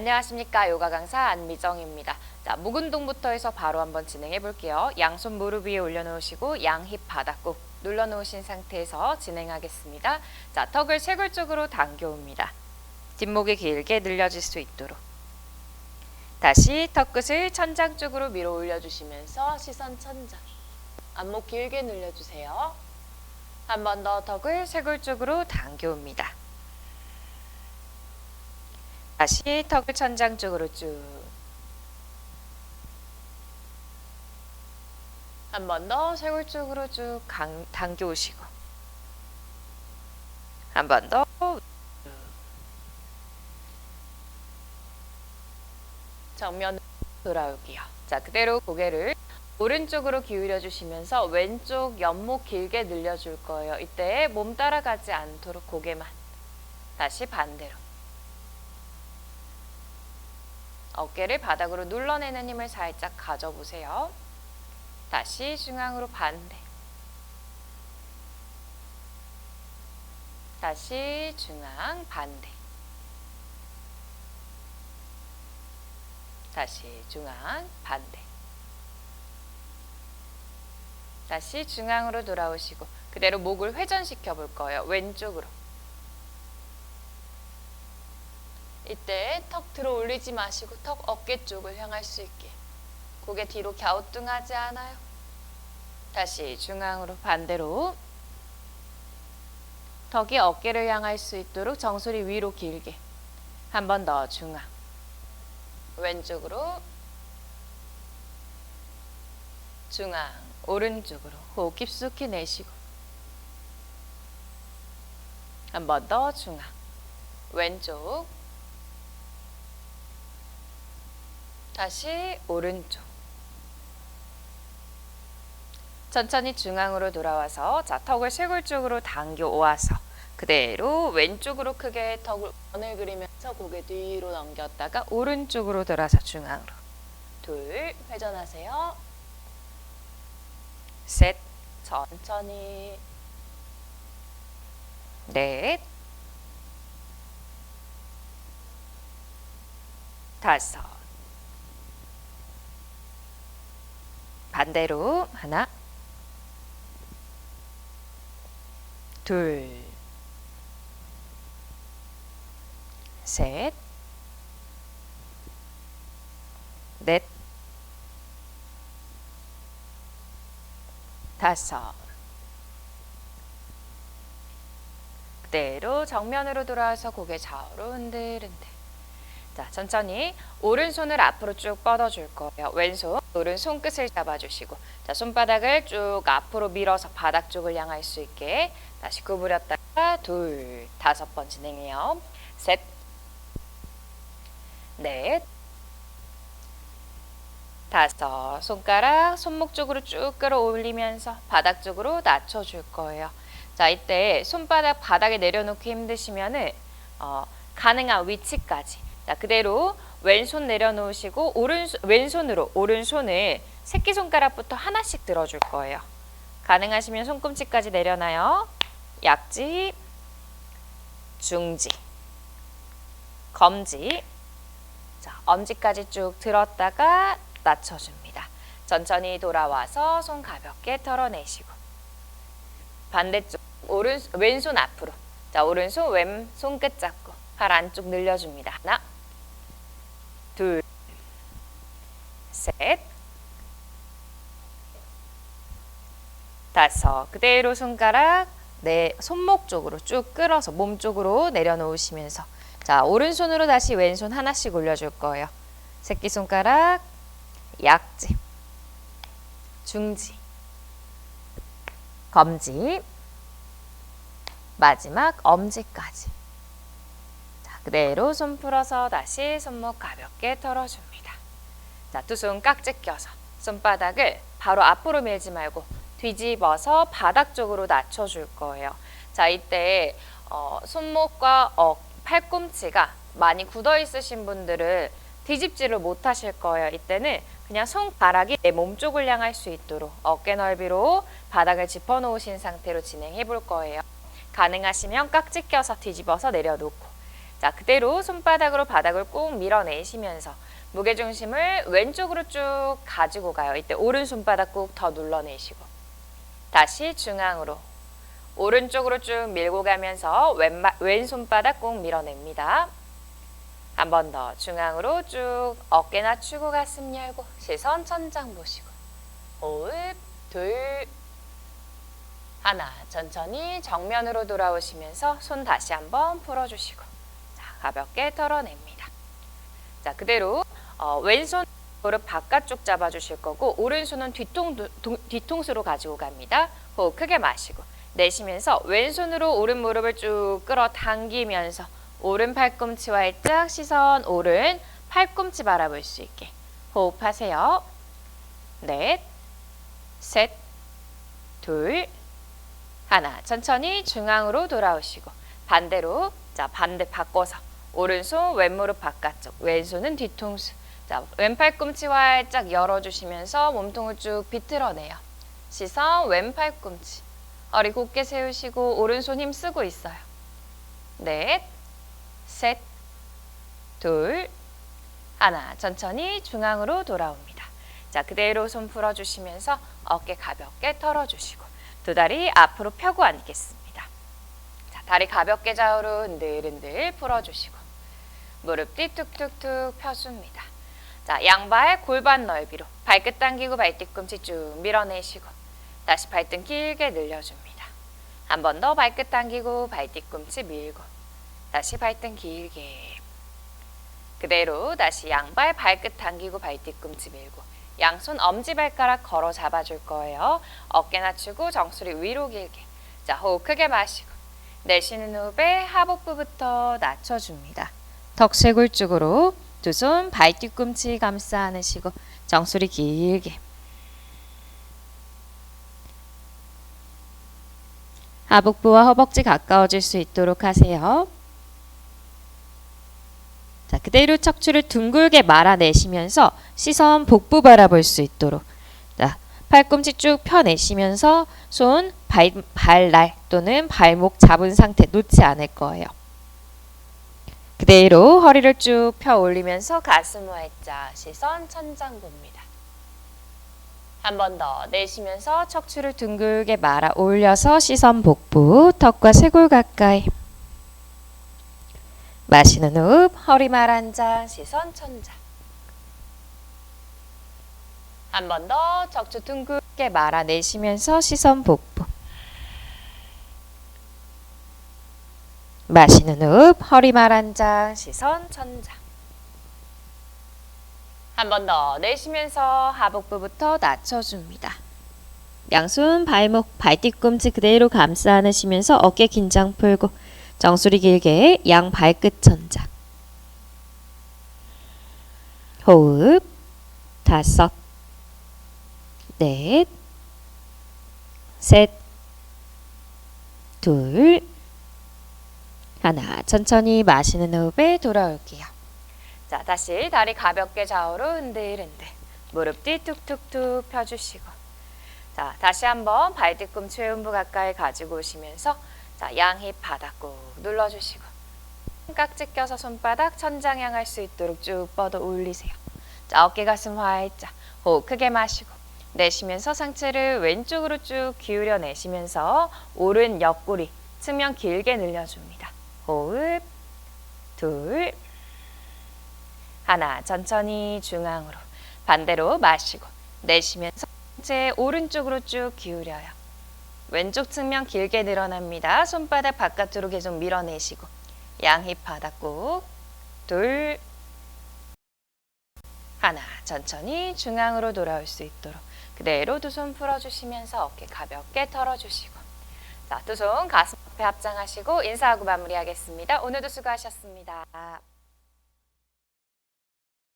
안녕하십니까 요가 강사 안미정입니다. 자, 목 운동부터 해서 바로 한번 진행해 볼게요. 양손 무릎 위에 올려놓으시고 양힙 바닥 꾹 눌러놓으신 상태에서 진행하겠습니다. 자, 턱을 쇄골 쪽으로 당겨옵니다. 뒷목이 길게 늘려질 수 있도록. 다시 턱 끝을 천장 쪽으로 밀어 올려주시면서 시선 천장. 안목 길게 늘려주세요. 한 번 더 턱을 쇄골 쪽으로 당겨옵니다. 다시 턱을 천장 쪽으로 쭉. 한 번 더 쇄골 쪽으로 쭉 강, 당겨 오시고. 한 번 더. 정면으로 돌아올게요. 자, 그대로 고개를 오른쪽으로 기울여 주시면서 왼쪽 옆목 길게 늘려 줄 거예요. 이때 몸 따라가지 않도록 고개만. 다시 반대로. 어깨를 바닥으로 눌러내는 힘을 살짝 가져보세요. 다시 중앙으로 반대. 다시 중앙 반대. 다시 중앙 반대. 다시 중앙으로 돌아오시고 그대로 목을 회전시켜 볼 거예요. 왼쪽으로. 이때 턱 들어 올리지 마시고 턱 어깨 쪽을 향할 수 있게. 고개 뒤로 갸우뚱하지 않아요. 다시 중앙으로 반대로 턱이 어깨를 향할 수 있도록 정수리 위로 길게. 한 번 더 중앙. 왼쪽으로 중앙. 오른쪽으로 호흡 깊숙이 내쉬고. 한 번 더 중앙. 왼쪽 다시 오른쪽. 천천히 중앙으로 돌아와서 자 턱을 쇄골 쪽으로 당겨 오와서 그대로 왼쪽으로 크게 턱을 원을 그리면서 고개 뒤로 넘겼다가 오른쪽으로 돌아서 중앙으로 둘 회전하세요. 셋 천천히 넷 다섯 반대로 하나 둘 셋, 넷, 다섯. 그대로 정면으로 돌아와서 고개 좌우로 흔들흔들. 자, 천천히 오른손을 앞으로 쭉 뻗어줄 거예요. 왼손, 오른 손끝을 잡아주시고, 자, 손바닥을 쭉 앞으로 밀어서 바닥 쪽을 향할 수 있게 다시 구부렸다가 둘, 다섯 번 진행해요. 셋, 넷, 다섯. 손가락 손목 쪽으로 쭉 끌어올리면서 바닥 쪽으로 낮춰줄 거예요. 자, 이때 손바닥 바닥에 내려놓기 힘드시면은 어, 가능한 위치까지 자, 그대로 왼손 내려놓으시고 오른손 왼손으로 오른손을 새끼 손가락부터 하나씩 들어 줄 거예요. 가능하시면 손꿈치까지 내려놔요. 약지, 중지, 검지. 자, 엄지까지 쭉 들었다가 낮춰줍니다. 천천히 돌아와서 손 가볍게 털어내시고 반대쪽 오른 왼손 앞으로 자 오른손 왼손 끝 잡고 팔 안쪽 늘려줍니다. 하나 둘 셋 다섯 그대로 손가락 내 손목 쪽으로 쭉 끌어서 몸 쪽으로 내려놓으시면서 자 오른손으로 다시 왼손 하나씩 올려줄 거예요. 새끼손가락 약지, 중지, 검지, 마지막 엄지까지. 자, 그대로 손 풀어서 다시 손목 가볍게 털어줍니다. 자, 두 손 깍지 껴서 손바닥을 바로 앞으로 밀지 말고 뒤집어서 바닥 쪽으로 낮춰줄 거예요. 자, 이때 어, 손목과 어, 팔꿈치가 많이 굳어 있으신 분들은 뒤집지를 못하실 거예요. 이때는 그냥 손가락이 내 몸 쪽을 향할 수 있도록 어깨 넓이로 바닥을 짚어놓으신 상태로 진행해 볼 거예요. 가능하시면 깍지 껴서 뒤집어서 내려놓고 자, 그대로 손바닥으로 바닥을 꼭 밀어내시면서 무게 중심을 왼쪽으로 쭉 가지고 가요. 이때 오른손바닥 꾹 더 눌러내시고 다시 중앙으로 오른쪽으로 쭉 밀고 가면서 왼마, 왼손바닥 꼭 밀어냅니다. 한 번 더 중앙으로 쭉 어깨 낮추고 가슴 열고 시선 천장 보시고 호흡 둘 하나 천천히 정면으로 돌아오시면서 손 다시 한번 풀어주시고 자 가볍게 털어냅니다. 자 그대로 어, 왼손 무릎 바깥쪽 잡아주실 거고 오른손은 뒤통, 동- 뒤통수로 가지고 갑니다. 호흡 크게 마시고 내쉬면서 왼손으로 오른 무릎을 쭉 끌어당기면서 오른 팔꿈치 활짝 시선 오른 팔꿈치 바라볼 수 있게 호흡하세요. 넷, 셋, 둘, 하나. 천천히 중앙으로 돌아오시고 반대로 자 반대 바꿔서 오른손 왼무릎 바깥쪽 왼손은 뒤통수 자 왼팔 꿈치 활짝 열어주시면서 몸통을 쭉 비틀어내요. 시선 왼팔 꿈치 허리 곧게 세우시고 오른손 힘 쓰고 있어요. 넷, 셋, 둘, 하나. 천천히 중앙으로 돌아옵니다. 자, 그대로 손 풀어주시면서 어깨 가볍게 털어주시고 두 다리 앞으로 펴고 앉겠습니다. 자, 다리 가볍게 좌우로 흔들흔들 풀어주시고 무릎 뒤 툭툭툭 펴줍니다. 자, 양발 골반 넓이로 발끝 당기고 발뒤꿈치 쭉 밀어내시고 다시 발등 길게 늘려줍니다. 한 번 더 발끝 당기고 발뒤꿈치 밀고 다시 발등 길게 그대로 다시 양발 발끝 당기고 발뒤꿈치 밀고 양손 엄지발가락 걸어 잡아줄 거예요. 어깨 낮추고 정수리 위로 길게 자 호흡 크게 마시고 내쉬는 호흡에 하복부부터 낮춰줍니다. 덕쇄골 쪽으로 두 손 발 뒤꿈치 감싸 안으시고 정수리 길게 하복부와 허벅지 가까워질 수 있도록 하세요. 자, 그대로 척추를 둥글게 말아내시면서 시선 복부 바라볼 수 있도록. 자, 팔꿈치 쭉 펴내시면서 손 발, 발날 또는 발목 잡은 상태 놓지 않을 거예요. 그대로 허리를 쭉 펴 올리면서 가슴 활짝 시선 천장 봅니다. 한 번 더 내쉬면서 척추를 둥글게 말아 올려서 시선 복부, 턱과 쇄골 가까이. 마시는 호흡, 허리 말 앉아, 시선 천장. 한 번 더 척추 둥글게 말아 내쉬면서 시선 복부. 마시는 호흡, 허리 말 앉아, 시선 천장. 한 번 더 내쉬면서 하복부부터 낮춰줍니다. 양손 발목 발뒤꿈치 그대로 감싸 안으시면서 어깨 긴장 풀고 정수리 길게 양 발끝 천장. 호흡 다섯 넷 셋, 둘, 하나. 천천히 마시는 호흡에 돌아올게요. 자, 다시 다리 가볍게 좌우로 흔들흔들. 무릎 뒤 툭툭툭 펴주시고. 자, 다시 한번 발 뒤꿈치 회음부 가까이 가지고 오시면서 자, 양힙 바닥 꾹 눌러주시고. 깍지 껴서 손바닥 천장 향할 수 있도록 쭉 뻗어 올리세요. 자, 어깨 가슴 활짝. 호흡 크게 마시고. 내쉬면서 상체를 왼쪽으로 쭉 기울여 내시면서 오른 옆구리 측면 길게 늘려줍니다. 호흡 둘 하나 천천히 중앙으로 반대로 마시고 내쉬면서 상체 오른쪽으로 쭉 기울여요. 왼쪽 측면 길게 늘어납니다. 손바닥 바깥으로 계속 밀어내시고 양힙 바닥 꾹둘 하나 천천히 중앙으로 돌아올 수 있도록 그대로 두 손 풀어주시면서 어깨 가볍게 털어주시고 자, 두 손 가슴 앞에 합장하시고 인사하고 마무리하겠습니다. 오늘도 수고하셨습니다.